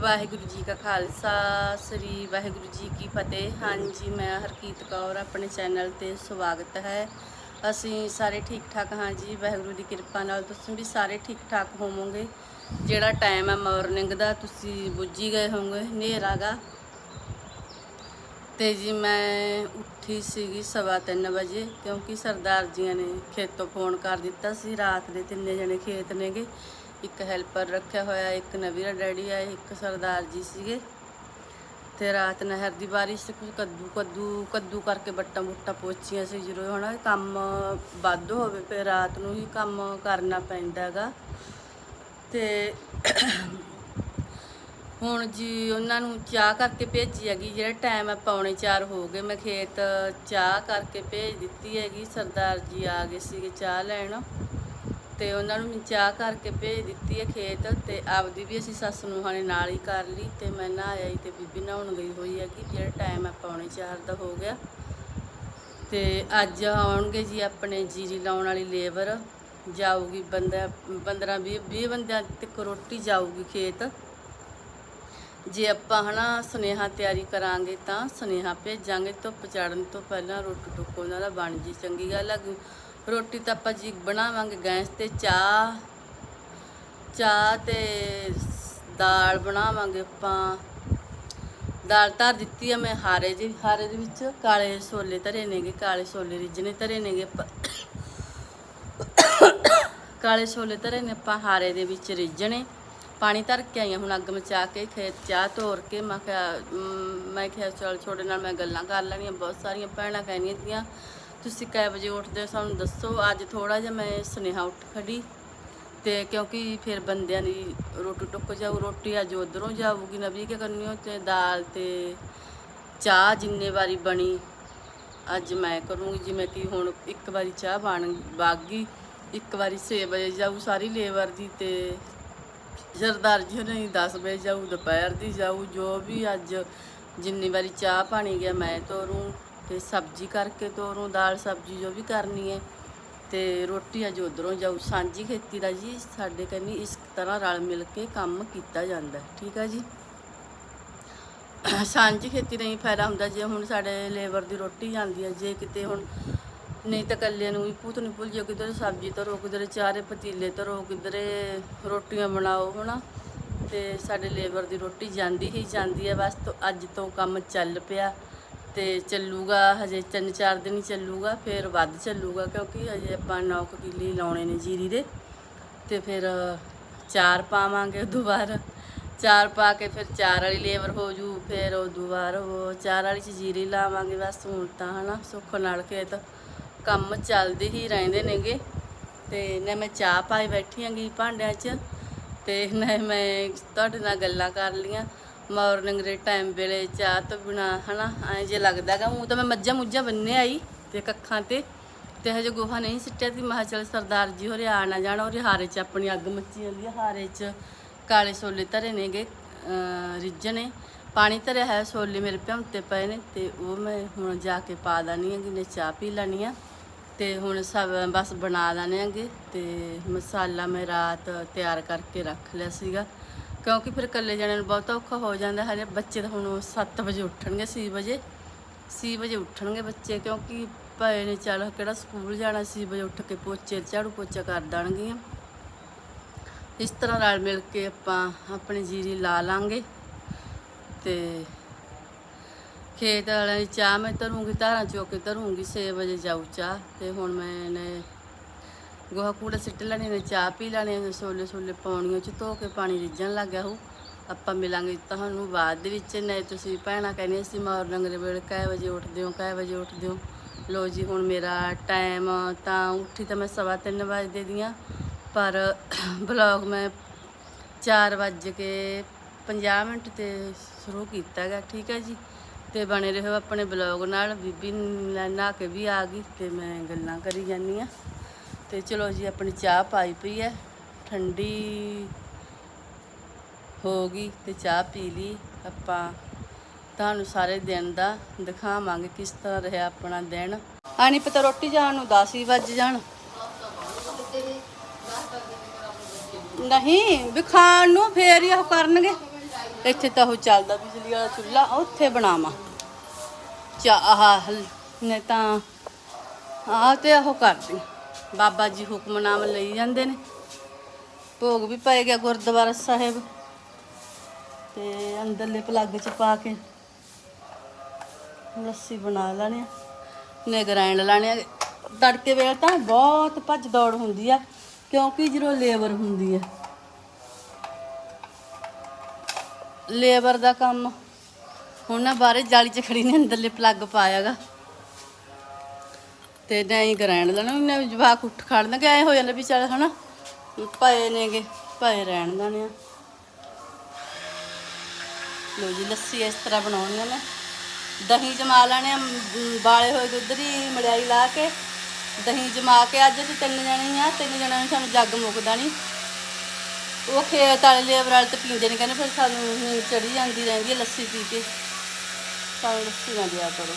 ਵਾਹਿਗੁਰੂ ਜੀ ਕਾ ਖਾਲਸਾ, ਸ੍ਰੀ ਵਾਹਿਗੁਰੂ ਜੀ ਕੀ ਫਤਿਹ। ਹਾਂਜੀ, ਮੈਂ ਹਰਕੀਤ ਕੌਰ, ਆਪਣੇ ਚੈਨਲ ਤੇ ਸਵਾਗਤ ਹੈ। ਅਸੀਂ ਸਾਰੇ ਠੀਕ ਠਾਕ ਹਾਂ ਜੀ, ਵਾਹਿਗੁਰੂ ਦੀ ਕਿਰਪਾ ਨਾਲ। ਤੁਸੀਂ ਵੀ ਸਾਰੇ ਠੀਕ ਠਾਕ ਹੋਵੋਗੇ? ਜਿਹੜਾ ਟਾਈਮ ਹੈ ਮਾਰਨਿੰਗ ਦਾ, ਤੁਸੀਂ ਬੁੱਝੀ ਗਏ ਹੋਵੋਗੇ, ਹਨੇਰਾ ਗਾ। ਤੇ ਜੀ, ਮੈਂ ਉੱਠੀ ਸੀਗੀ ਸਵਾ ਤਿੰਨ ਵਜੇ, ਕਿਉਂਕਿ ਸਰਦਾਰ ਜੀਆਂ ਨੇ ਖੇਤੋਂ ਫੋਨ ਕਰ ਦਿੱਤਾ ਸੀ। ਰਾਤ ਦੇ ਤਿੰਨੇ ਜਣੇ ਖੇਤ ਨੇਗੇ। ਇੱਕ ਹੈਲਪਰ ਰੱਖਿਆ ਹੋਇਆ, ਇੱਕ ਨਵੀਰਾ ਡੈਡੀ ਆ ਇੱਕ ਸਰਦਾਰ ਜੀ ਸੀਗੇ। ਤੇ ਰਾਤ ਨਹਿਰ ਦੀ ਬਾਰਿਸ਼ ਤੇ ਕੁਝ ਕੱਦੂ ਕੱਦੂ ਕੱਦੂ ਕਰਕੇ ਬੱਟਾਂ ਬੁੱਟਾਂ ਪੋਚੀਆਂ ਸੀ, ਜਦੋਂ ਹਨਾ ਕੰਮ ਵੱਧ ਹੋਵੇ, ਫਿਰ ਰਾਤ ਨੂੰ ਹੀ ਕੰਮ ਕਰਨਾ ਪੈਂਦਾ ਹੈਗਾ। ਤੇ ਹੁਣ ਜੀ ਉਹਨਾਂ ਨੂੰ ਚਾਹ ਕਰਕੇ ਭੇਜੀ ਹੈਗੀ, ਜਿਹੜਾ ਟਾਈਮ ਹੈ ਪੌਣੇ 4 ਹੋ ਗਏ, ਮੈਂ ਖੇਤ ਚਾਹ ਕਰਕੇ ਭੇਜ ਦਿੱਤੀ ਹੈਗੀ, ਸਰਦਾਰ ਜੀ ਆ ਗਏ ਸੀਗੇ ਚਾਹ ਲੈਣ। ਤੇ ਉਹਨਾਂ ਨੂੰ ਚਾਹ ਕਰਕੇ ਭੇਜ ਦਿੱਤੀ ਹੈ ਖੇਤ ਤੇ ਆਪਦੀ ਵੀ ਅਸੀਂ ਸੱਸ ਨੂੰ ਨੇ ਨਾਲ ਹੀ ਕਰ ਲਈ ਤੇ ਮੈਂ ਨਾ ਹੀ ਤੇ ਬੀਬੀ ਨਹਾਉਣ ਗਈ ਹੋਈ ਹੈ ਕਿ ਜਿਹੜਾ ਟਾਈਮ ਹੈ ਪੌਣੇ 4 ਦਾ ਹੋ ਗਿਆ। ਤੇ ਅੱਜ ਆਉਣਗੇ ਜੀ ਆਪਣੇ ਜੀਰੀ ਲਾਉਣ ਵਾਲੀ ਲੇਬਰ। ਜਾਊਗੀ ਬੰਦਾ 15 20 20 ਬੰਦਿਆਂ ਤੱਕ ਰੋਟੀ ਜਾਊਗੀ ਖੇਤ। ਜੇ ਆਪਾਂ ਹਨਾ ਸੁਨੇਹਾ ਤਿਆਰੀ ਕਰਾਂਗੇ ਤਾਂ ਸੁਨੇਹਾ ਭੇਜਾਂਗੇ, ਧੁੱਪ ਚੜਨ ਤੋਂ ਪਹਿਲਾਂ ਰੋਟੀ ਟੁੱਕ ਉਹਨਾਂ ਦਾ ਬਣ ਜੀ ਚੰਗੀ ਗੱਲ ਆ ਰੋਟੀ ਤਾਂ ਆਪਾਂ ਜੀ ਬਣਾਵਾਂਗੇ ਗੈਸ ਤੇ ਚਾਹ ਚਾਹ ਤੇ ਦਾਲ ਬਣਾਵਾਂਗੇ ਆਪਾਂ। ਦਾਲ ਧਰ ਦਿੱਤੀ ਆ ਮੈਂ ਹਾਰੇ ਦੇ ਹਾਰੇ ਦੇ ਵਿੱਚ ਕਾਲੇ ਛੋਲੇ ਧਰੇ ਨੇਗੇ, ਕਾਲੇ ਛੋਲੇ ਰਿੱਝਣੇ ਧਰੇ ਨੇਗੇ ਆਪਾਂ। ਕਾਲੇ ਛੋਲੇ ਧਰੇ ਨੇ ਆਪਾਂ ਹਾਰੇ ਦੇ ਵਿੱਚ ਰਿੱਝਣੇ ਪਾਣੀ ਧਰ ਕੇ ਆਈਆਂ ਹੁਣ ਅੱਗ ਮਚਾ ਕੇ ਖੇਤ ਚਾਹ ਤੋਰ ਕੇ ਮੈਂ ਕਿਹਾ ਮੈਂ ਕਿਹਾ ਚਲ ਛੋੜੇ ਨਾਲ ਮੈਂ ਗੱਲਾਂ ਕਰ ਲੈਣੀਆਂ, ਬਹੁਤ ਸਾਰੀਆਂ ਭੈਣਾਂ ਕਹਿਣੀਆਂ ਤੀਆਂ। ਤੁਸੀਂ ਕੈ ਵਜੇ ਉੱਠਦੇ ਹੋ, ਸਾਨੂੰ ਦੱਸੋ। ਅੱਜ ਥੋੜਾ ਜਿਹਾ ਮੈਂ ਸੁਨੇਹਾ ਉੱਠ ਖੜੀ। ਤੇ ਕਿਉਂਕਿ ਫਿਰ ਬੰਦਿਆਂ ਦੀ ਰੋਟੀ ਟੁੱਕ ਜਾਊ, ਰੋਟੀ ਅੱਜ ਉਧਰੋਂ ਜਾਊਗੀ। ਨਵੀ ਕੇ ਕਰਨੀ ਹੋ ਤੇ ਦਾਲ ਤੇ ਚਾਹ ਜਿੰਨੇ ਵਾਰੀ ਬਣੀ, ਅੱਜ ਮੈਂ ਕਰੂੰਗੀ। ਜਿਵੇਂ ਕਿ ਹੁਣ ਇੱਕ ਵਾਰੀ ਚਾਹ ਬਣ ਬਾਗੀ ਇੱਕ ਵਾਰੀ 6 ਵਜੇ ਜਾਊ ਸਾਰੀ ਲੇਬਰ ਦੀ ਤੇ ਜ਼ਰਦਾਰ ਜੀ ਨੇ 10 ਵਜੇ ਜਾਊ, ਦੁਪਹਿਰ ਦੀ ਜਾਊ, ਜੋ ਵੀ ਅੱਜ ਜਿੰਨੀ ਵਾਰੀ ਚਾਹ ਪਾਣੀ ਗਿਆ, ਮੈਂ ਤੋਰੂੰ। ਤੇ ਸਬਜ਼ੀ ਕਰਕੇ ਤੋਰੂ ਦਾਲ ਸਬਜ਼ੀ ਜੋ ਵੀ ਕਰਨੀ ਹੈ ਤੇ ਰੋਟੀ ਅੱਜ ਉਧਰੋਂ ਜਾਊ। ਸਾਂਝੀ ਖੇਤੀ ਦਾ ਜੀ ਸਾਡੇ ਕੰਨੀ ਇਸ ਤਰ੍ਹਾਂ ਰਲ ਮਿਲ ਕੇ ਕੰਮ ਕੀਤਾ ਜਾਂਦਾ ਠੀਕ ਆ ਜੀ? ਸਾਂਝੀ ਖੇਤੀ ਨਹੀਂ ਫਾਇਦਾ ਹੁੰਦਾ, ਜੇ ਹੁਣ ਸਾਡੇ ਲੇਬਰ ਦੀ ਰੋਟੀ ਜਾਂਦੀ ਹੈ, ਜੇ ਕਿਤੇ ਹੁਣ ਨਹੀਂ ਤਾਂ ਕੱਲੇ ਨੂੰ ਵੀ ਭੂਤ ਨਹੀਂ ਭੁੱਲ ਜਾ ਕਿਧਰੇ ਸਬਜ਼ੀ ਧਰੋ, ਕਿਧਰੇ ਚਾਰੇ ਪਤੀਲੇ ਧਰੋ, ਕਿਧਰੇ ਰੋਟੀਆਂ ਬਣਾਓ, ਹਨਾ? ਤੇ ਸਾਡੇ ਲੇਬਰ ਦੀ ਰੋਟੀ ਜਾਂਦੀ ਹੀ ਜਾਂਦੀ ਹੈ। ਬਸ ਤੋਂ ਅੱਜ ਤੋਂ ਕੰਮ ਚੱਲ ਪਿਆ। ਤੇ ਚੱਲੂਗਾ ਹਜੇ ਤਿੰਨ ਚਾਰ ਦਿਨ ਹੀ ਚੱਲੂਗਾ, ਫਿਰ ਵੱਧ ਚੱਲੂਗਾ ਕਿਉਂਕਿ ਹਜੇ ਆਪਾਂ 9 ਕਿੱਲੇ ਲਾਉਣੇ ਨੇ ਜੀਰੀ ਦੇ। ਤੇ ਫਿਰ ਚਾਰ ਪਾਵਾਂਗੇ ਦੁਬਾਰਾ ਚਾਰ ਪਾ ਕੇ ਫਿਰ ਚਾਰ ਵਾਲੀ ਲੇਬਰ ਹੋ ਜੂ, ਫਿਰ ਉਹ ਦੁਬਾਰਾ ਉਹ ਚਾਰ ਵਾਲੀ ਚ ਜੀਰੀ ਲਾਵਾਂਗੇ ਬਸ ਹੁਣ ਤਾਂ, ਹਨਾ, ਸੁੱਖ ਨਾਲ ਖੇਤ। ਕੰਮ ਚੱਲਦੇ ਹੀ ਰਹਿੰਦੇ ਨੇਗੇ। ਤੇ ਨਾ ਮੈਂ ਚਾਹ ਪਾਈ ਬੈਠੀ ਆਂਗੀ ਭਾਂਡਿਆਂ 'ਚ, ਤੇ ਨਾ ਮੈਂ ਤੁਹਾਡੇ ਨਾਲ ਗੱਲਾਂ ਕਰ ਲੀਆਂ ਮਾਰਨਿੰਗ ਦੇ ਟਾਈਮ ਵੇਲੇ ਚਾਹ ਤੋਂ ਬਿਨਾ, ਹਨਾ, ਐਂ ਜੇ ਲੱਗਦਾਗਾ ਉਹ ਤਾਂ ਮੈਂ ਮੱਝਾਂ ਮੁੱਝਾਂ ਬੰਨੇ ਆਈ ਤੇ ਕੱਖਾਂ ਤੇ ਤੇ ਹਜੇ ਗੋਹਾ ਨਹੀਂ ਸਿੱਟਿਆ ਸੀ। ਮੈਂ ਕਿਹਾ ਚੱਲ ਸਰਦਾਰ ਜੀ ਹੋਰੇ ਆ ਨਾ ਜਾਣ, ਉਹਦੇ ਹਾਰੇ 'ਚ ਆਪਣੀ ਅੱਗ ਮੱਚੀ ਜਾਂਦੀ ਹੈ ਹਾਰੇ 'ਚ ਕਾਲੇ ਛੋਲੇ ਧਰੇ ਨੇਗੇ, ਅਹ ਰਿੱਝਣੇ ਪਾਣੀ ਧਰਿਆ ਹੈ ਛੋਲੇ ਮੇਰੇ ਭਿਉਂਤੇ ਪਏ ਨੇ, ਤੇ ਉਹ ਮੈਂ ਹੁਣ ਜਾ ਕੇ ਪਾ ਦਾਨੀ ਹੈਗੀ ਨੇ ਚਾਹ ਪੀ ਲੈਣੀ ਆ। ਤੇ ਹੁਣ ਸਭ ਬਸ ਬਣਾ ਦਾਨੇ ਆਂਗੇ ਤੇ ਮਸਾਲਾ ਮੈਂ ਰਾਤ ਤਿਆਰ ਕਰਕੇ ਰੱਖ ਲਿਆ ਸੀਗਾ। ਕਿਉਂਕਿ ਫਿਰ ਇਕੱਲੇ ਜਣੇ ਨੂੰ ਬਹੁਤ ਔਖਾ ਹੋ ਜਾਂਦਾ ਹਲੇ ਬੱਚੇ ਤਾਂ ਹੁਣ 7 ਵਜੇ ਉੱਠਣਗੇ 6 ਵਜੇ 6 ਵਜੇ ਉੱਠਣਗੇ ਬੱਚੇ, ਕਿਉਂਕਿ ਪਏ ਨੇ ਚੱਲ ਕਿਹੜਾ ਸਕੂਲ ਜਾਣਾ 6 ਵਜੇ ਉੱਠ ਕੇ ਪੋਚੇ, ਝਾੜੂ ਪੋਚਾ ਕਰ ਦੇਣਗੀਆਂ। ਇਸ ਤਰ੍ਹਾਂ ਰਲ ਮਿਲ ਕੇ ਆਪਾਂ ਆਪਣੀ ਜੀਰੀ ਲਾ ਲਾਂਗੇ ਤੇ ਖੇਤ ਵਾਲਿਆਂ ਦੀ ਚਾਹ ਮੈਂ ਧਰੂੰਗੀ, ਧਾਰਾਂ ਚੋ ਕੇ ਧਰੂੰਗੀ 6 ਵਜੇ ਜਾਊ ਚਾਹ ਤੇ ਹੁਣ ਮੈਨੇ ਗੋਹਾ ਕੂੜਾ ਸਿੱਟ ਲੈਣੇ ਨੇ ਚਾਹ ਪੀ ਲੈਣੇ ਨੇ ਛੋਲੇ ਸੋਲੇ ਪਾਉਣੀਆਂ ਚ ਧੋ ਕੇ ਪਾਣੀ ਰਿੱਝਣ ਲੱਗ ਗਿਆ ਹੋ ਆਪਾਂ ਮਿਲਾਂਗੇ ਤੁਹਾਨੂੰ ਬਾਅਦ ਦੇ ਵਿੱਚ, ਨਹੀਂ ਤੁਸੀਂ ਭੈਣਾਂ ਕਹਿੰਦੇ ਸੀ ਮਾਰਨਿੰਗ ਦੇ ਵੇਲੇ ਕੈ ਵਜੇ ਉੱਠਦੇ ਹੋ ਕੈ ਵਜੇ ਉੱਠਦੇ ਹੋ। ਲੋ ਜੀ, ਹੁਣ ਮੇਰਾ ਟਾਈਮ ਤਾਂ ਉੱਠੀ ਤਾਂ ਮੈਂ ਸਵਾ ਤਿੰਨ ਵਜੇ ਦੀਆਂ ਪਰ ਬਲੌਗ ਮੈਂ 4 ਵੱਜ ਕੇ 50 ਮਿੰਟ ਤੇ ਸ਼ੁਰੂ ਕੀਤਾ ਹੈਗਾ, ਠੀਕ ਹੈ ਜੀ। ਤੇ ਬਣੇ ਰਹੋ ਆਪਣੇ ਬਲੌਗ ਨਾਲ, ਬੀਬੀ ਨਹਾ ਕੇ ਵੀ ਆ ਗਈ, ਤੇ ਮੈਂ ਗੱਲਾਂ ਕਰੀ ਜਾਂਦੀ ਆ ਤੇ ਚਲੋ ਜੀ, ਆਪਣੀ ਚਾਹ ਪਾਈ ਪਈ ਹੈ। ਠੰਡੀ ਹੋ ਗਈ ਤੇ ਚਾਹ ਪੀ ਲਈ। ਆਪਾਂ ਤੁਹਾਨੂੰ ਸਾਰੇ ਦਿਨ ਦਾ ਦਿਖਾਵਾਂਗੇ ਕਿਸ ਤਰ੍ਹਾਂ ਰਿਹਾ ਆਪਣਾ ਦਿਨ। ਆ ਨਹੀਂ ਪਤਾ ਰੋਟੀ ਜਾਣ ਨੂੰ 10 ਹੀ ਵੱਜ ਜਾਣ। ਨਹੀਂ, ਵੀ ਖਾਣ ਨੂੰ ਫੇਰ ਹੀ ਉਹ ਕਰਨਗੇ। ਇੱਥੇ ਤਾਂ ਉਹ ਚੱਲਦਾ ਬਿਜਲੀ ਵਾਲਾ ਚੁੱਲ੍ਹਾ, ਉੱਥੇ ਬਣਾਵਾਂ। ਚਾਹ, ਆਹ ਨੇ ਤਾਂ ਆਹ ਤੇ ਉਹ ਕਰਦੀ। ਬਾਬਾ ਜੀ ਹੁਕਮਨਾਮ ਲਈ ਜਾਂਦੇ ਨੇ। ਭੋਗ ਵੀ ਪੈ ਗਿਆ ਗੁਰਦੁਆਰਾ ਸਾਹਿਬ। ਤੇ ਅੰਦਰਲੇ ਪਲੱਗ ਚ ਪਾ ਕੇ ਲੱਸੀ ਬਣਾ ਲੈਣੀ ਆ। ਨੇ ਗ੍ਰਾਈਂਡ ਲੈਣੇ ਆ। ਤੜਕੇ ਵੇਲੇ ਤਾਂ ਬਹੁਤ ਭੱਜ ਦੌੜ ਹੁੰਦੀ ਆ, ਕਿਉਂਕਿ ਜਦੋਂ ਲੇਬਰ ਹੁੰਦੀ ਆ। ਲੇਬਰ ਦਾ ਕੰਮ ਹੁਣ ਨਾ ਬਾਹਰੇ ਜਾਲੀ ਚ ਖੜੀ ਨੇ, ਅੰਦਰਲੇ ਪਲੱਗ ਪਾਇਆਗਾ ਤੇ ਨਹੀਂ ਗ੍ਰਾਈਂਡ ਲੈਣਾ। ਉਹਨੇ ਜਵਾਕ ਉੱਠ ਖੜਨਾ ਕਿ ਹੋ ਜਾਂਦਾ ਵੀ ਚੱਲ ਹਨਾ ਪਏ ਨੇਗੇ ਪਏ ਰਹਿਣ ਦੇਣੇ ਆ। ਲੋ ਜੀ ਲੱਸੀ ਇਸ ਤਰ੍ਹਾਂ ਬਣਾਉਣੀ ਆ ਮੈਂ। ਦਹੀਂ ਜਮਾ ਲੈਣੇ ਆ ਮ, ਬਾਲੇ ਹੋਏ ਦੁੱਧ ਦੀ ਮੜਾਈ ਲਾ ਕੇ। ਦਹੀਂ ਜਮਾ ਕੇ ਅੱਜ ਅਸੀਂ ਤਿੰਨ ਜਣੇ ਆ ਤਿੰਨ ਜਣਿਆਂ ਨੂੰ ਸਾਨੂੰ ਜੱਗ ਮੁੱਕਦਾ ਨਹੀਂ ਉਹ ਖੇਤ ਵਾਲੇ ਲੇਬਰ ਵਾਲੇ ਤੇ ਪੀਂਦੇ ਨੇ ਕਹਿੰਦੇ ਫਿਰ ਸਾਨੂੰ ਚੜੀ ਜਾਂਦੀ ਰਹਿੰਦੀ ਹੈ ਲੱਸੀ ਪੀ ਕੇ। ਸਾਨੂੰ ਲੱਸੀ ਨਾ ਦਿਆ ਕਰੋ।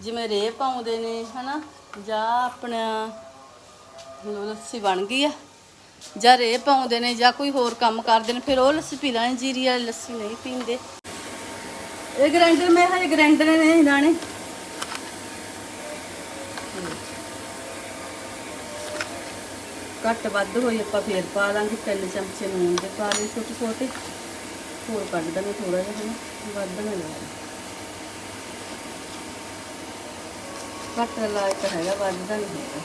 ਜਿਵੇਂ ਰੇਹ ਪਾਉਂਦੇ ਨੇ ਹਨਾ। ਜਾਂ ਆਪਣਾ ਲੱਸੀ ਬਣ ਗਈ ਆ, ਜਾਂ ਰੇ ਪਾਉਂਦੇ ਨੇ, ਜਾਂ ਕੋਈ ਹੋਰ ਕੰਮ ਕਰਦੇ ਨੇ, ਫਿਰ ਉਹ ਲੱਸੀ ਪੀ ਲੈਣੀ, ਜੀਰੀ ਵਾਲੀ ਲੱਸੀ ਨਹੀਂ ਪੀਂਦੇ। ਇਹ ਗ੍ਰਾਈਂਡਰ ਮੈਂ ਹਜੇ ਗ੍ਰਾਈਂਡਰ ਨੇ ਦਾਣੇ ਘੱਟ ਵੱਧ ਹੋਈ, ਆਪਾਂ ਫੇਰ ਪਾ ਲਾਂਗੇ, ਤਿੰਨ ਚਮਚੇ ਨੂਨ ਦੇ ਪਾ ਲਏ ਛੋਟੇ ਛੋਟੇ ਹੋਰ ਕੱਢ ਦੇਣਾ ਥੋੜਾ ਜਿਹਾ, ਹਨਾ। ਵੱਧ ਨਾ ਲਾਇਆ ਘੱਟ ਲਾਇਆ ਤਾਂ ਹੈਗਾ ਵੱਧ ਦਾ ਨਹੀਂ ਹੈਗਾ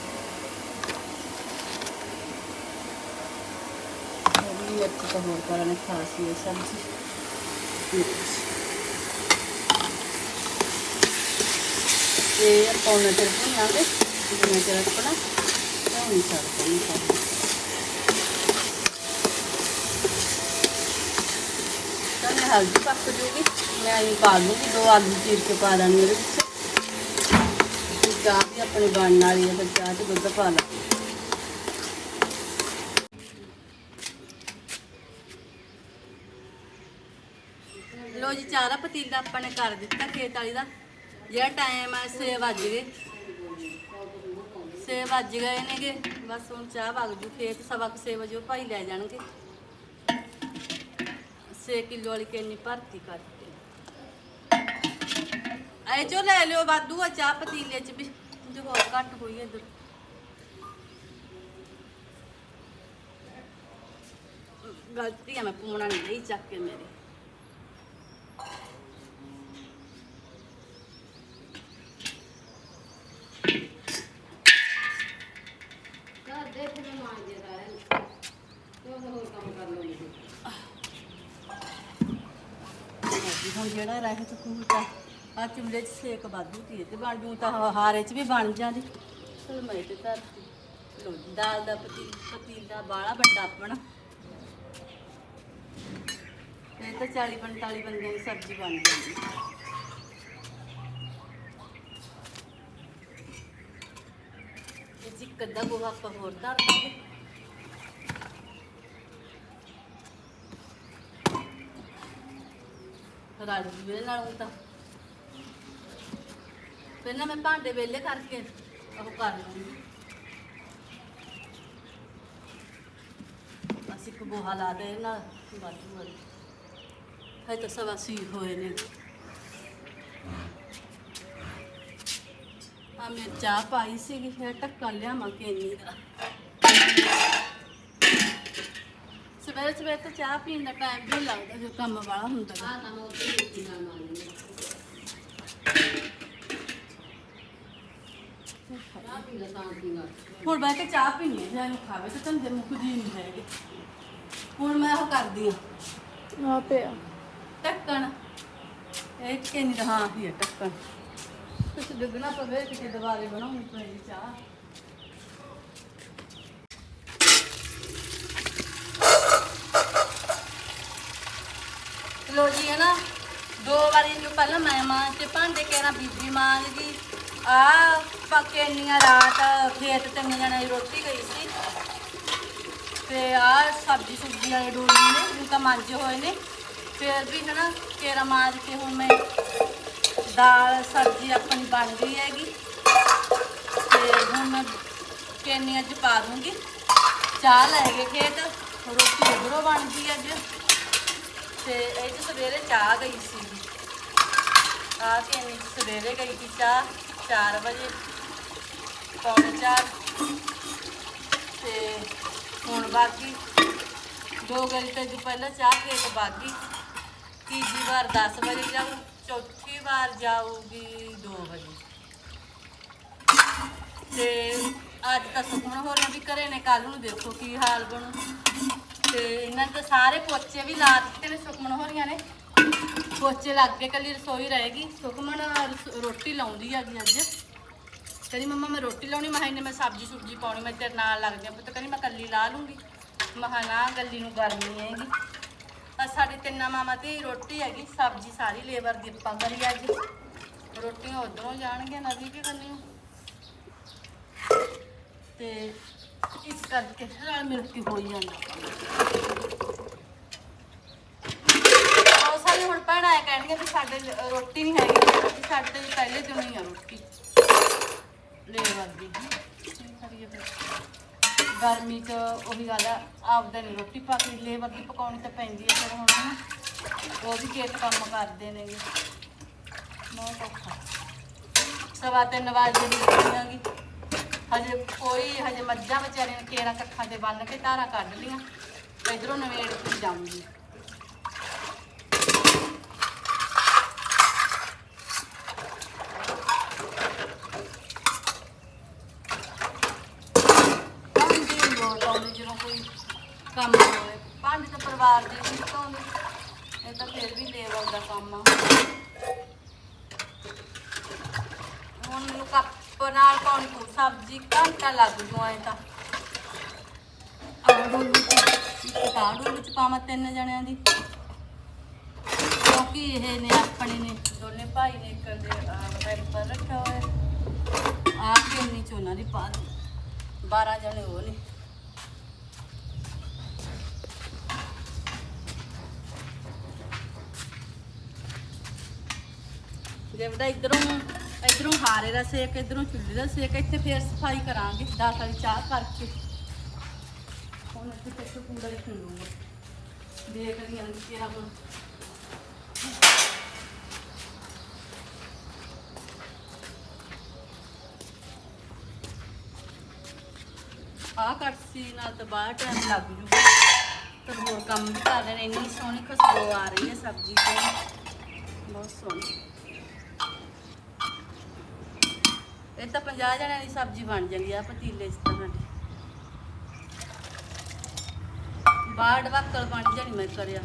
ਹਰੀ ਮਿਰਚ ਤਾਂ ਹੋਰ ਕਰਾਂਗੇ ਖਾਸ ਇਹ ਸਬਜ਼ੀ ਤੇ ਆਪਾਂ ਉਹਨਾਂ ਤੇ ਭੁੰਨਾਂਗੇ ਜਿਵੇਂ ਕਿ ਆਪਣਾ ਧਾਣੀ ਛੱਡ ਦੇਣੀ ਸਾਰੀ ਤਾਂ ਮੈਂ ਹਲਦੀ ਪੱਕ ਜੂਗੀ ਮੈਂ ਇਹ ਪਾ ਲੂੰਗੀ ਦੋ ਆਲੂ ਚੀਰ ਕੇ ਪਾ ਦਾਂਗੀ ਇਹਦੇ ਵਿੱਚ ਤੇ ਚਾਹ ਵੀ ਆਪਣੀ ਬਣਨ ਵਾਲੀ ਹੈ ਫਿਰ ਚਾਹ 'ਚ ਦੁੱਧ ਪਾ ਲਾ। ਲੋ ਜੀ ਚਾਰਾ ਪਤੀਲਾ ਆਪਾਂ ਨੇ ਕਰ ਦਿੱਤਾ ਖੇਤ ਵਾਲੀ ਦਾ। ਜਿਹੜਾ ਟਾਈਮ ਆ 6 ਵੱਜ ਗਏ। 6 ਵੱਜ ਗਏ ਨੇਗੇ। ਬਸ ਹੁਣ ਚਾਹ ਵਗ ਜੂ ਖੇਤ, ਸਵਾ ਕੁ ਛੇ ਵਜੇ ਉਹ ਭਾਈ ਲੈ ਜਾਣਗੇ। 6 ਕਿਲੋ ਵਾਲੀ ਕਿੰਨੀ ਭਰਤੀ ਕਰਤੀ। ਐ ਜੋ ਲੈ ਲਿਓ ਵਾਧੂ ਆ ਚਾਹ ਪਤੀਲੇ ਚ ਵੀ ਜੋ ਹੋਰ ਘੱਟ ਹੋਈ ਇਧਰ। ਗਲਤੀ ਆ ਮੈਂ ਪੂਣਾ ਨਹੀਂ ਲਈ ਚੱਕ ਕੇ ਮੇਰੀ। ਜਿਹੜਾ ਰਹਿ ਤੇ ਕੂਟਾ ਆ ਚੁੱਲ੍ਹੇ 'ਚ ਸੇਕ ਵਾਧੂ ਤੀ ਤੇ ਬਣ ਜੂ ਤਾਂ ਹ- ਹਾਰੇ 'ਚ ਵੀ ਬਣ ਜਾਂਦੀ। ਚਲ ਮੈਂ ਤੇ ਧਰਤੀ ਲੋ ਦਾਲ ਦਾ ਪਤੀ ਪਤੀਲਾ ਬਾਲਾ ਵੱਡਾ ਆਪਣਾ। ਇਹ ਤਾਂ 40 45 ਬੰਦਿਆਂ ਦੀ ਸਬਜ਼ੀ ਬਣ ਜਾਂਦੀ। ਇਹ ਜੀ ਕੱਦਾ ਗੋਹਾ ਆਪਾਂ ਹੋਰ ਧਰ ਦਾਂਗੇ। ਰਲ ਜੂਏ ਨਾਲ ਊਂ ਤਾਂ। ਫਿਰ ਨਾ ਮੈਂ ਭਾਂਡੇ ਵੇਲੇ ਕਰਕੇ ਉਹ ਕਰ ਲੂੰਗੀ ਅਸੀਂ ਇੱਕ ਗੋਹਾ ਲਾ ਦੇ ਨਾਲ, ਵਾਧੂ ਵਾਲੀ। ਹੈ ਤਾਂ ਸਵਾ ਸੀ ਹੋਏ ਨੇ। ਆ ਮੈਂ ਚਾਹ ਪਾਈ ਸੀਗੀ ਫਿਰ ਢੱਕਣ ਲਿਆਵਾਂ ਕੇਨੀ ਦਾ। ਸਵੇਰੇ ਸਵੇਰੇ ਤਾਂ ਚਾਹ ਪੀਣ ਦਾ ਟਾਈਮ ਵੀ ਨਹੀਂ ਲੱਗਦਾ, ਜੋ ਕੰਮ ਵਾਲਾ ਹੁੰਦਾ। ਗਾ। ਹੁਣ ਬਹਿ ਕੇ ਚਾਹ ਪੀਣੀ ਹੈ ਜੇ ਨੂੰ ਖਾਵੇ ਤਾਂ ਧੰਦੇ ਮੁੱਕਦੀ ਨਹੀਂ ਹੈਗੀ। ਹੁਣ ਮੈਂ ਉਹ ਕਰਦੀ ਆ ਆ। ਪਿਆ ਟੱਕਣ ਇਹ ਕਿ ਨਹੀਂ ਹਾਂ ਹੀ ਟੱਕਣ ਕੁਛ ਡੁੱਗਣਾ ਪਵੇ ਕਿਤੇ ਦੁਬਾਰੇ ਬਣਾਉਣੀ ਪਏਗੀ ਚਾਹ। ਲੋ ਜੀ ਹੈ ਨਾ ਦੋ ਵਾਰੀ ਜੋ ਪਹਿਲਾਂ ਮੈਂ ਮਾਂ ਤੇ ਭਾਂਡੇ ਕਹਿਣਾ ਬੀਬੀ ਮਾਂ ਦੀ ਆ ਪੱਕੇ ਇੰਨੀਆਂ ਰਾਤ ਖੇਤ ਤੇ ਜਣਾ ਰੋਟੀ ਗਈ ਸੀ। ਤੇ ਆ ਸਬਜ਼ੀ ਸੁਬਜ਼ੀਆਂ ਵਾਲੇ ਡੋਲੀ ਨੇ ਹੁਣ ਤਾਂ ਮਾਂਜੇ ਹੋਏ ਨੇ। ਫਿਰ ਵੀ ਹਨਾ ਕੇਰਾ ਮਾਰ ਕੇ ਹੁਣ ਮੈਂ ਦਾਲ, ਸਬਜ਼ੀ ਆਪਣੀ ਬਣ ਗਈ ਹੈਗੀ। ਤੇ ਹੁਣ ਮੈਂ ਕੇਨੀਆਂ ਚ ਪਾ ਦੂੰਗੀ। ਚਾਹ ਲੈ ਗਏ ਖੇਤ, ਰੋਟੀ ਉਧਰੋਂ ਬਣ ਗਈ ਅੱਜ। ਤੇ ਇਹ 'ਚ ਸਵੇਰੇ ਚਾਹ ਗਈ ਸੀ ਆ ਕੇਨੀ ਸਵੇਰੇ ਗਈ ਸੀ ਚਾਹ। 4 ਵਜੇ, ਪੌਣੇ ਚਾਰ। ਤੇ ਹੁਣ ਬਾਕੀ ਦੋ ਘੰਟੇ ਤੋਂ ਪਹਿਲਾਂ ਚਾਹ ਕੇ ਬਾਗੀ। ਤੀਜੀ ਵਾਰ 10 ਵਜੇ ਜਾਊ, ਚੌਥੀ ਵਾਰ ਜਾਊਗੀ 2 ਵਜੇ। ਤੇ ਅੱਜ ਤਾਂ ਸੁਖਮਨ ਹੋਰਾਂ ਵੀ ਘਰੇ ਨੇ ਕੱਲ ਨੂੰ ਦੇਖੋ ਕੀ ਹਾਲ ਬਣੂ। ਤੇ ਇਹਨਾਂ ਦੇ ਸਾਰੇ ਪੋਚੇ ਵੀ ਲਾ ਦਿੱਤੇ ਨੇ ਸੁਖਮਨ ਹੋਰੀਆਂ ਨੇ। ਪੋਚੇ ਲੱਗ ਗਏ, ਕੱਲੀ ਰਸੋਈ ਰਹੇਗੀ ਸੁਖਮਨ ਰਸ- ਰੋਟੀ ਲਾਉਂਦੀ ਹੈਗੀ ਅੱਜ। ਕਹਿੰਦੀ, ਮੰਮਾ, ਮੈਂ ਰੋਟੀ ਲਾਉਣੀ, ਮੈਂ ਕਿਹਾ ਇੰਨੇ ਮੈਂ ਸਬਜ਼ੀ ਸੁਬਜੀ ਪਾਉਣੀ, ਮੈਂ ਤੇਰੇ ਨਾਲ ਲੱਗ ਜਾ ਪੁੱਤ। ਕਹਿੰਦੀ, ਮੈਂ ਕੱਲੀ ਲਾ ਲੂੰਗੀ। ਮਹਾ ਨਾ ਗੱਲੀ ਨੂੰ ਗਰਮੀ ਹੈਗੀ। ਆ ਸਾਡੇ ਤਿੰਨਾਂ ਮਾਮਾ ਤੇ ਰੋਟੀ ਹੈਗੀ, ਸਬਜ਼ੀ ਸਾਰੀ ਲੇਬਰ ਦੀ ਆਪਾਂ ਕਰੀ ਅੱਜ। ਰੋਟੀਆਂ ਉਧਰੋਂ ਜਾਣਗੀਆਂ, ਨਵੀਂ ਕੀ ਕਰਨੀ ਤੇ ਇਸ ਕਰਕੇ ਰਲ ਮਿਲ ਕੇ ਹੋਈ ਜਾਂਦਾ। ਬਹੁਤ ਹੁਣ ਭੈਣਾਂ ਆਏ ਕਹਿਣਗੇ ਵੀ ਸਾਡੇ ਲ- ਰੋਟੀ ਨਹੀਂ ਹੈਗੀ ਵੀ ਸਾਡੇ ਪਹਿਲੇ ਦਿਨ ਹੀ ਆ ਰੋਟੀ। ਲੇਬਰ ਦੀ ਕੀ ਕਰੀਏ ਫਿਰ ਗਰਮੀ 'ਚ ਉਹੀ ਗੱਲ ਆ, ਆਪਦਾ ਨਹੀਂ ਰੋਟੀ ਪੱਕਦੀ ਲੇਬਰ ਦੀ ਪਕਾਉਣੀ ਤਾਂ ਪੈਂਦੀ ਹੈ ਫਿਰ ਹੁਣ ਹਨਾ। ਉਹ ਵੀ ਖੇਤ ਕੰਮ ਕਰਦੇ ਨੇਗੇ। ਬਹੁਤ ਔਖਾ। ਸਵਾ ਤਿੰਨ ਵਜੇ ਦੀ ਉੱਠੀਆਂਗੀ ਹਜੇ ਕੋਈ, ਹਜੇ ਮੱਝਾਂ ਵਿਚਾਰੀਆਂ ਨੇ ਕੇਰਾਂ ਕੱਖਾਂ ਤੇ ਬੰਨ ਕੇ ਧਾਰਾਂ ਕੱਢ ਲੀਆਂ ਇਧਰੋਂ ਨਵੇੜ ਕੇ ਜਾਊਂਗੀ ਭਾਂਡੇ ਵੀ ਲੋਟ ਆਉਂਦੇ ਜਦੋਂ ਕੋਈ ਕੰਮ ਹੋਵੇ। ਭਾਂਡੇ ਤਾਂ ਪਰਿਵਾਰ ਦੀ ਵੀ ਧੋਂਦੇ ਇਹ ਤਾਂ ਫਿਰ ਵੀ ਲੇਬਰ ਦਾ ਕੰਮ ਆ। ਹੁਣ ਮੈਨੂੰ ਕੱਪ ਨਾਲ ਪਾਉਣੀ ਪਊ, ਸਬਜ਼ੀ ਘੰਟਾ ਲੱਗ ਜੂ ਐ ਤਾਂ। ਆਹ ਡੋਲੂ ਚ ਇੱਕ ਪਾਵਾਂ ਤਿੰਨ ਜਣਿਆਂ ਦੀ। ਕਿਉਂਕਿ ਇਹ ਨੇ ਆਪਣੇ ਨੇ, ਦੋਨੇ ਭਾਈ ਨੇ ਇੱਕ ਦੇ ਮੈਂਬਰ ਰੱਖਿਆ ਹੋਇਆ। ਆ ਕੇ ਇੰਨੀ ਉਹਨਾਂ ਦੀ ਪਾ ਦੀ 12 ਜਣੇ ਉਹ ਨੇ। ਜੇ ਬਦਾ ਇਧਰੋਂ ਇਧਰੋਂ ਹਾਰੇ ਦਾ ਸੇਕ, ਇਧਰੋਂ ਚੁੱਲ੍ਹੇ ਦਾ ਸੇਕ, ਇੱਥੇ ਫੇਰ ਸਫ਼ਾਈ ਕਰਾਂਗੇ 10 ਵਾਲੀ ਚਾਹ ਕਰਕੇ। ਹੁਣ ਇੱਥੇ ਤੱਕ ਪੂਰਾ ਹੀ ਖੁੱਲੂਗਾ ਦੇਖ ਰਹੀ ਹਾਂ ਤੇਰਾ ਹੁਣ ਆ ਕੜਛੀ ਨਾਲ ਤਾਂ ਬਾਹਰ ਟਾਈਮ ਲੱਗ ਜੂਗਾ ਪਰ ਹੋਰ ਕੰਮ ਵੀ ਕਰ ਰਹੇ ਨੇ, ਇੰਨੀ ਸੋਹਣੀ ਖੁਸ਼ਬੂ ਆ ਰਹੀ ਹੈ ਸਬਜ਼ੀ ਤੋਂ। ਬਹੁਤ ਸੋਹਣੀ। ਇਹ ਤਾਂ 50 ਜਣਿਆਂ ਦੀ ਸਬਜ਼ੀ ਬਣ ਜਾਂਦੀ ਆ ਪਤੀਲੇ 'ਚ ਤਾਂ ਸਾਡੀ। ਬਾੜ ਵਕਲ ਬਣ ਜਾਣੀ ਮੈਂ ਕਰਿਆ।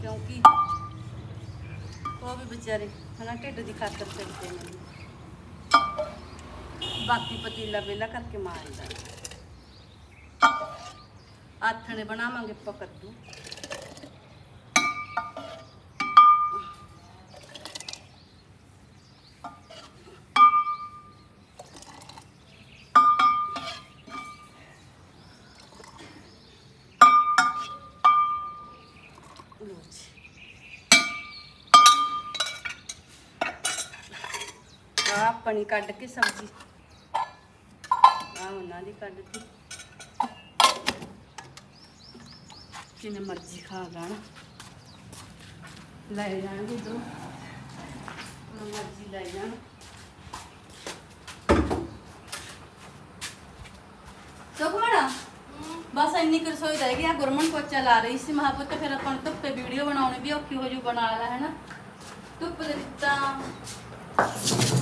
ਕਿਉਂਕਿ ਉਹ ਵੀ ਵਿਚਾਰੇ ਹਨਾ ਢਿੱਡ ਦੀ ਖਾਤਰ ਫਿਰਦੇ ਨੇ ਬਾਕੀ ਪਤੀਲਾ ਵੇਲਾ ਕਰਕੇ ਮਾਰਦਾ ਆਥਣੇ ਬਣਾਵਾਂਗੇ ਆਪਾਂ ਪਣੀ ਕੱਢ ਕੇ ਸਬਜ਼ੀ। ਆ ਉਹਨਾਂ ਦੀ ਕੱਢ ਜਿੰਨੇ ਮਰਜ਼ੀ ਖਾ ਲੈਣ। ਲੈ ਜਾਣਗੇ ਦੋ। ਉਹਨਾਂ ਮਰਜ਼ੀ ਲੈ ਜਾਣ। ਸੁਖਮਣਾ ਬਸ ਇੰਨੀ ਕੁ ਰਸੋਈ ਰਹਿ ਗਈ ਆ। ਗੁਰਮਨ ਪੋਚਾ ਲਾ ਰਹੀ ਸੀ। ਮਹਾਪੁੱਤ ਫਿਰ ਆਪਾਂ ਨੂੰ ਧੁੱਪੇ ਵੀਡੀਓ ਬਣਾਉਣੀ ਵੀ ਔਖੀ ਹੋ ਜੂ ਬਣਾ ਲੈ, ਹੈਨਾ। ਧੁੱਪ ਦੇ ਵਿੱਚ ਤਾਂ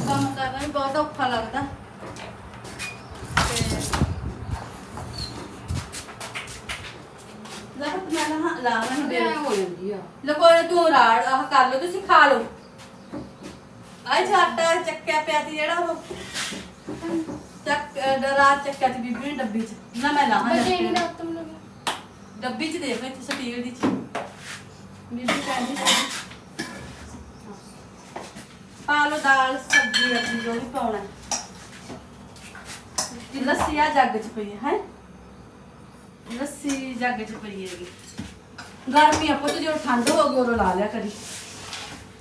ਕੰਮ ਕਰਨਾ ਵੀ ਬਹੁਤ ਔਖਾ ਲੱਗਦਾ। ਤੇ ਲੱਗ ਮੈਂ ਲਾ ਲਾ ਮੈਂ ਬੇਲ ਹੋ ਜਾਂਦੀ ਆ। ਲਕੋ ਤੂੰ ਰਾੜ ਆਹ ਕਰ ਲਓ ਤੁਸੀਂ ਖਾ ਲਓ। ਆਈ ਛਾਟਾ ਚੱਕਿਆ ਪਿਆ ਸੀ ਜਿਹੜਾ ਉਹ। ਚੱਕ ਰਾਤ ਚੱਕਿਆ ਸੀ ਬੀਬੀ ਨੇ ਡੱਬੀ ਚ। ਨਾ ਮੈਂ ਲਾਹਾਂ ਬਜੇ ਡੱਬੀ ਚ। ਡੱਬੀ ਚ ਦੇਖ ਇੱਥੇ ਸਟੀਲ ਦੀ ਚ। ਬੀਬੀ ਕਹਿੰਦੀ ਸੀ। ਪਾ ਲਓ ਦਾਲ, ਸਬਜ਼ੀ ਆਪਣੀ ਜੋ ਵੀ ਪਾਉਣਾ ਹੈ। ਲੱਸੀ ਆ ਜੱਗ ਚ ਪਈ ਹੈ ਲੱਸੀ ਜੱਗ ਚ ਪਈ ਹੈਗੀ। ਗਰਮੀ ਆ ਪੁੱਤ, ਜਦੋਂ ਠੰਡ ਹੋ ਗਈ ਉਦੋਂ ਲਾ ਲਿਆ ਕਰੀ।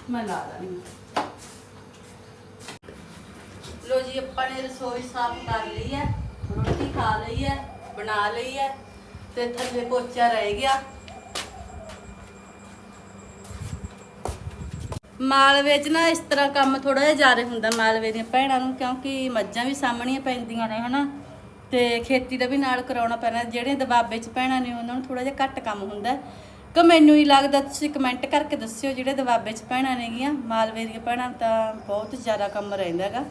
ਮੈਂ ਲਾ ਲੈਣੀ ਲੋ ਜੀ, ਆਪਾਂ ਨੇ ਰਸੋਈ ਸਾਫ਼ ਕਰ ਲਈ ਹੈ, ਰੋਟੀ ਖਾ ਲਈ ਹੈ, ਬਣਾ ਲਈ ਹੈ ਤੇ ਥੱਲੇ ਪੋਚਾ ਰਹਿ ਗਿਆ। ਮਾਲਵੇ 'ਚ ਨਾ ਇਸ ਤਰ੍ਹਾਂ ਕੰਮ ਥੋੜਾ ਜਿਹਾ ਜ਼ਿਆਦਾ ਹੁੰਦਾ ਮਾਲਵੇ ਦੀਆਂ ਭੈਣਾਂ ਨੂੰ, ਕਿਉਂਕਿ ਮੱਝਾਂ ਵੀ ਸਾਹਮਣੀਆਂ ਪੈਂਦੀਆਂ ਨੇ, ਹਨਾ। ਤੇ ਖੇਤੀ ਦਾ ਵੀ ਨਾਲ ਕਰਾਉਣਾ ਪੈਣਾ ਜਿਹੜੇ ਦਬਾਬੇ 'ਚ ਭੈਣਾਂ ਨੇ, ਉਹਨਾਂ ਨੂੰ ਥੋੜਾ ਜਿਹਾ ਘੱਟ ਕੰਮ ਹੁੰਦਾ। ਕਿ ਮੈਨੂੰ ਹੀ ਲੱਗਦਾ ਤੁਸੀਂ ਕਮੈਂਟ ਕਰਕੇ ਦੱਸਿਓ ਜਿਹੜੇ ਦਬਾਬੇ 'ਚ ਭੈਣਾਂ ਨੇਗੀਆਂ ਮਾਲਵੇ ਦੀਆਂ ਭੈਣਾਂ ਤਾਂ ਬਹੁਤ ਜ਼ਿਆਦਾ ਕੰਮ ਰਹਿੰਦਾ ਹੈਗਾ।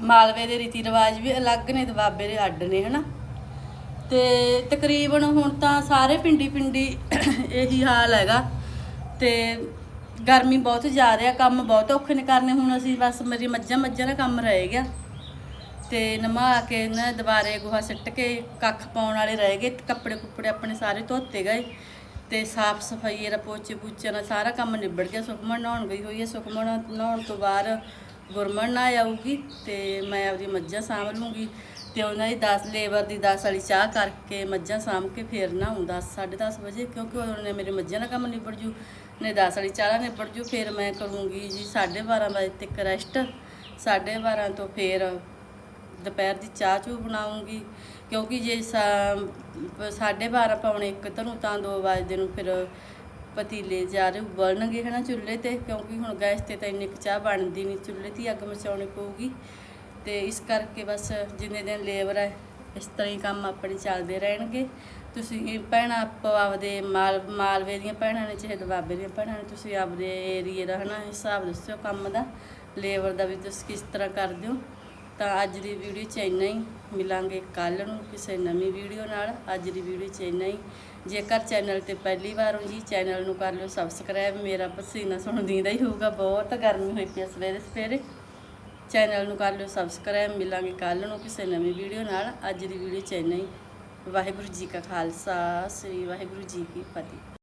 ਮਾਲਵੇ ਦੇ ਰੀਤੀ ਰਿਵਾਜ ਵੀ ਅਲੱਗ ਨੇ, ਦਬਾਬੇ ਦੇ ਅੱਡ ਨੇ, ਹਨਾ। ਤੇ ਤਕਰੀਬਨ ਹੁਣ ਤਾਂ ਸਾਰੇ ਪਿੰਡੀ ਪਿੰਡੀ ਇਹੀ ਹਾਲ ਹੈਗਾ। ਤੇ ਗਰਮੀ ਬਹੁਤ ਜਾ ਰਿਹਾ ਕੰਮ ਬਹੁਤ ਔਖੇ ਨੇ ਕਰਨੇ, ਹੁਣ ਅਸੀਂ ਬਸ ਮੇਰੀ ਮੱਝਾਂ ਮੱਝਾਂ ਦਾ ਕੰਮ ਰਹਿ ਗਿਆ। ਤੇ ਨਮਾ ਕੇ ਨਾ ਦੁਬਾਰੇ ਗੋਹਾ ਸਿੱਟ ਕੇ ਕੱਖ ਪਾਉਣ ਵਾਲੇ ਰਹਿ ਗਏ ਕੱਪੜੇ ਕੁੱਪੜੇ ਆਪਣੇ ਸਾਰੇ ਧੋਤੇ ਗਏ। ਤੇ ਸਾਫ਼ ਸਫ਼ਾਈ ਇਹਦਾ ਪੋਚੇ ਪੂਚੇ ਨਾਲ ਸਾਰਾ ਕੰਮ ਨਿਬੜ ਗਿਆ, ਸੁਖਮਨ ਨਹਾਉਣ ਗਈ ਹੋਈ ਹੈ ਸੁਖਮਨ ਨਹਾਉਣ ਤੋਂ ਬਾਅਦ ਗੁਰਮਨ ਨਾ ਆਊਗੀ, ਤੇ ਮੈਂ ਆਪਦੀ ਮੱਝਾਂ ਸਾਂਭ ਲੂੰਗੀ। ਤੇ ਉਹਨਾਂ ਦੀ 10 ਲੇਬਰ ਦੀ 10 ਵਾਲੀ ਚਾਹ ਕਰਕੇ ਮੱਝਾਂ ਸਾਂਭ ਕੇ ਫੇਰ ਨਹਾਉਂ 10 10:30 ਵਜੇ, ਕਿਉਂਕਿ ਉਹਨੇ ਮੇਰੇ ਮੱਝਾਂ ਦਾ ਕੰਮ ਨਿਬੜ ਜੂ ਨੇ 10 ਵਾਲੀ ਚਾਹ ਦਾ ਨਿਬੜ ਜੂ, ਫਿਰ ਮੈਂ ਕਰੂੰਗੀ ਜੀ 12:30 ਵਜੇ ਤੱਕ ਰੈਸਟ 12:30 ਤੋਂ ਫਿਰ ਦੁਪਹਿਰ ਦੀ ਚਾਹ ਚੂ ਬਣਾਉਂਗੀ, ਕਿਉਂਕਿ ਜੇ 12:30 ਪੌਣੇ ਇੱਕ ਧਰੋਂ ਤਾਂ 2 ਵਜੇ ਨੂੰ ਫਿਰ ਪਤੀਲੇ ਜਾ ਰਹੇ ਉਬਲਣਗੇ ਹਨਾ ਚੁੱਲ੍ਹੇ ਤੇ, ਕਿਉਂਕਿ ਹੁਣ ਗੈਸ ਤੇ ਤਾਂ ਇੰਨੀ ਕੁ ਚਾਹ ਬਣਦੀ ਨਹੀਂ, ਚੁੱਲ੍ਹੇ ਤੇ ਅੱਗ ਮਚਾਉਣੀ ਪਊਗੀ। ਤੇ ਇਸ ਕਰਕੇ ਬਸ ਜਿੰਨੇ ਦਿਨ ਲੇਬਰ ਹੈ, ਇਸ ਤਰ੍ਹਾਂ ਹੀ ਕੰਮ ਆਪਣੇ ਚੱਲਦੇ ਰਹਿਣਗੇ। ਤੁਸੀਂ ਭੈਣਾਂ, ਆਪੋ ਆਪਦੇ ਮਾਲ, ਮਾਲਵੇ ਦੀਆਂ ਭੈਣਾਂ ਨੇ ਚਾਹੇ ਦੁਆਬੇ ਦੀਆਂ ਭੈਣਾਂ ਨੇ, ਤੁਸੀਂ ਆਪਦੇ ਏਰੀਏ ਦਾ ਹਨਾ ਹਿਸਾਬ ਦੱਸਿਓ ਕੰਮ ਦਾ, ਲੇਬਰ ਦਾ ਵੀ ਤੁਸੀਂ ਕਿਸ ਤਰ੍ਹਾਂ ਕਰਦੇ ਹੋ। ਤਾਂ ਅੱਜ ਦੀ ਵੀਡੀਓ 'ਚ ਇੰਨਾ ਹੀ, ਮਿਲਾਂਗੇ ਕੱਲ ਨੂੰ ਕਿਸੇ ਨਵੀਂ ਵੀਡੀਓ ਨਾਲ, ਅੱਜ ਦੀ ਵੀਡੀਓ 'ਚ ਇੰਨਾ ਹੀ। ਜੇਕਰ ਚੈਨਲ ਤੇ ਪਹਿਲੀ ਵਾਰ ਹੋ ਜੀ ਚੈਨਲ ਨੂੰ ਕਰ ਲਿਓ ਸਬਸਕ੍ਰਾਈਬ ਮੇਰਾ ਪਸੀਨਾ ਸੁਣ ਦਾ ਹੀ ਹੋਊਗਾ, ਬਹੁਤ ਗਰਮੀ ਹੋਈ ਪਈ ਆ ਸਵੇਰੇ ਸਵੇਰੇ ਚੈਨਲ ਨੂੰ ਕਰ ਲਿਓ ਸਬਸਕ੍ਰਾਈਬ ਮਿਲਾਂਗੇ ਕੱਲ ਨੂੰ ਕਿਸੇ ਨਵੀਂ ਵੀਡੀਓ ਨਾਲ। ਅੱਜ ਦੀ ਵੀਡੀਓ 'ਚ ਇੰਨਾ ਹੀ। ਵਾਹਿਗੁਰੂ ਜੀ ਕਾ ਖਾਲਸਾ, ਸ੍ਰੀ ਵਾਹਿਗੁਰੂ ਜੀ ਕੀ ਫਤਿਹ।